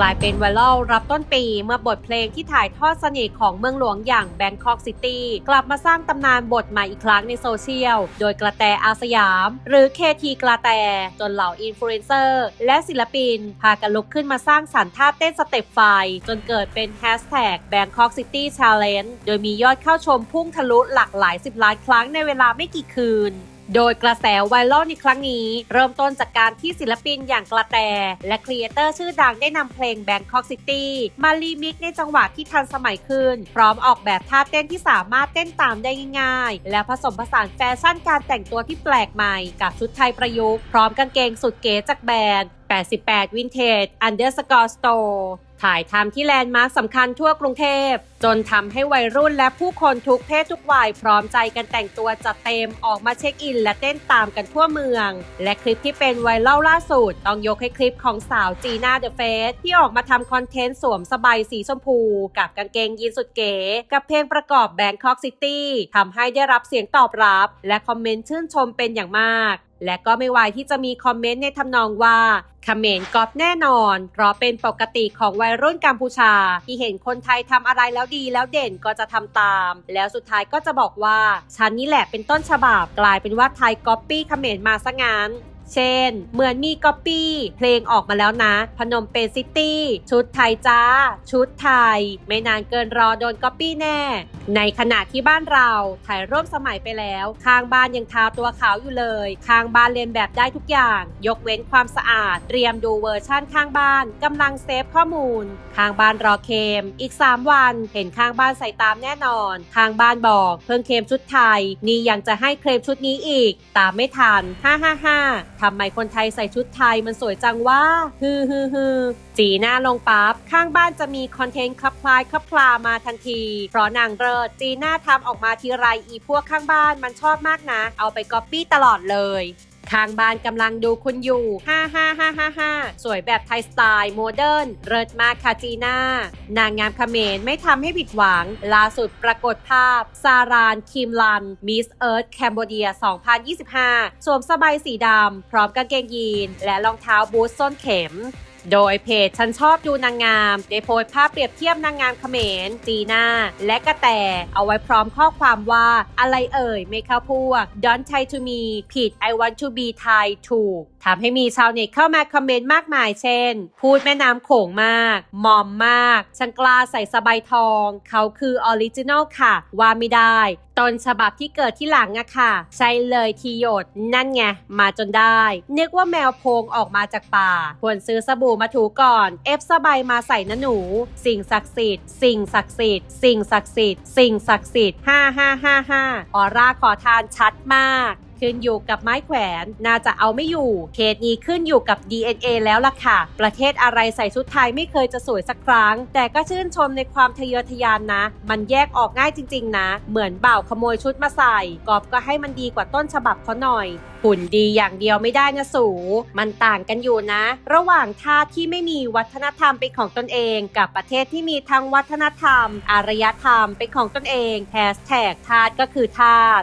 กลายเป็นไวรัลรับต้นปี เมื่อบทเพลงที่ถ่ายทอดเสน่ห์ของเมืองหลวงอย่าง Bangkok City กลับมาสร้างตำนานบทใหม่อีกครั้งในโซเชียล โดยกระแตอาสยาม หรือ KT กระแต จนเหล่าอินฟลูเอนเซอร์ และศิลปิน พากันลุกขึ้นมาสร้างสรรค์ท่าเต้นสเต็ปไฟ จนเกิดเป็นแฮชแท็ก Bangkok City Challenge โดยมียอดเข้าชมพุ่งทะลุหลากหลายสิบล้านครั้งในเวลาไม่กี่คืน โดยกระแสไวรัลในครั้งนี้ เริ่มต้นจากการที่ศิลปินอย่างกระแต และครีเอเตอร์ชื่อดังได้นำเพลง Bangkok City มารีมิกในจังหวะที่ทันสมัยขึ้น พร้อมออกแบบท่าเต้นที่สามารถเต้นตามได้ง่ายๆ และผสมผสานแฟชั่นการแต่งตัวที่แปลกใหม่ กับชุดไทยประยุกต์พร้อมกางเกงสุดเก๋จากแบรนด์88 Vintage Underscore Store ถ่ายทำที่แลนด์มาร์คสำคัญทั่วกรุงเทพจนทำให้วัยรุ่นและผู้คนทุกเพศทุกวัยพร้อมใจกันแต่งตัวจัดเต็มออกมาเช็คอิน และเต้นตามกันทั่วเมือง และคลิปที่เป็นไวรัลล่าสุด ต้องยกให้คลิปของสาวจีน่าเดอะเฟสที่ออกมาทำคอนเทนต์สวมสบายสีชมพู กับกางเกงยีนสุดเก๋ กับเพลงประกอบ Bangkok City ทำให้ได้รับเสียงตอบรับ และคอมเมนต์ชื่นชมเป็นอย่างมากและก็ไม่วายที่จะมีคอมเมนต์ในทำนองว่าเขมรกอปแน่นอน เพราะเป็นปกติของวัยรุ่นกัมพูชา ที่เห็นคนไทยทำอะไรแล้วดีแล้วเด่นก็จะทำตาม แล้วสุดท้ายก็จะบอกว่าฉันนี่แหละเป็นต้นฉบับกลายเป็นว่าไทยก๊อปปี้เขมรมาซะงั้น เช่น เหมือนมีก๊อปปี้เพลงออกมาแล้วนะ พนมเปญซิตี้ ชุดไทยจ้า ชุดไทย ไม่นานเกินรอโดนก๊อปปี้แน่ ในขณะที่บ้านเราถ่ายร่วมสมัยไปแล้ว ข้างบ้านยังทาตัวขาวอยู่เลย ข้างบ้านเรียนแบบได้ทุกอย่าง ยกเว้นความสะอาด เตรียมดูเวอร์ชั่นข้างบ้านกำลังเซฟข้อมูล ข้างบ้านรอเคม อีก 3 วัน เห็นข้างบ้านใส่ตามแน่นอน ข้างบ้านบอก เพิ่งเคมชุดไทย นี่ยังจะให้เคลมชุดนี้อีก ตามไม่ทัน 555ทำไมคนไทยใส่ชุดไทยมันสวยจังว่าฮือฮือฮือจีหน้าลงปั๊บข้างบ้านจะมีคอนเทนต์คลับคลายคลับคลามาทันที เพราะนางเลิดจีน่าทำออกมาทีไรอีพวกข้างบ้านมันชอบมากนะ เอาไปก๊อปปี้ตลอดเลย ข้างบ้านกำลังดูคุณอยู่ 55555 สวยแบบไทยสไตล์โมเดิร์นเลิศมากค่ะจีน่า นางงามเขมรไม่ทำให้ผิดหวัง ล่าสุดปรากฏภาพ ซาราน คิมลัน มิสเอิร์ธแคนเบเดีย 2025 สวมสบายสีดำ พร้อมกางเกงยีน และรองเท้าบูทส้นเข็ม โดยเพจฉันชอบดูนางงาม ได้โพสต์ภาพเปรียบเทียบนางงามเขมร จีน่า และกระแต เอาไว้พร้อมข้อความว่า อะไรเอ่ย ไม่เข้าพวก Don't Thai to me ผิด I want to be Thai ถูกทำให้มีชาวเน็ตเข้ามาคอมเมนต์มากมาย เช่น พูดแม่น้ำโขงมาก มอมมากฉันกล้าใส่สบายทอง เขาคือออริจินอลค่ะ ว่าไม่ได้ ต้นฉบับที่เกิดที่หลังอะค่ะ ใช่เลยทีโยดนั่นไง มาจนได้ นึกว่าแมวโพงออกมาจากป่า ควรซื้อสบู่มาถูก่อน เอฟสบายมาใส่นะหนู สิ่งศักดิ์สิทธิ์ สิ่งศักดิ์สิทธิ์ สิ่งศักดิ์สิทธิ์ สิ่งศักดิ์สิทธิ์ห้าห้าห้าห้าออร่าขอทานชัดมาก ขึ้นอยู่กับไม้แขวน น่าจะเอาไม่อยู่ เคสนี้ขึ้นอยู่กับ DNA แล้วล่ะค่ะ ประเทศอะไรใส่ชุดไทยไม่เคยจะสวยสักครั้ง แต่ก็ชื่นชมในความทะเยอทะยานนะ มันแยกออกง่ายจริง ๆ นะ เหมือนเบ่าขโมยชุดมาใส่กอบก็ให้มันดีกว่าต้นฉบับเขาหน่อยหุ่นดีอย่างเดียวไม่ได้นะสู มันต่างกันอยู่นะ ระหว่างทาสที่ไม่มีวัฒนธรรมเป็นของตนเอง กับประเทศที่มีทั้งวัฒนธรรม อารยธรรมเป็นของตนเองแฮชแท็กทาสก็คือทาส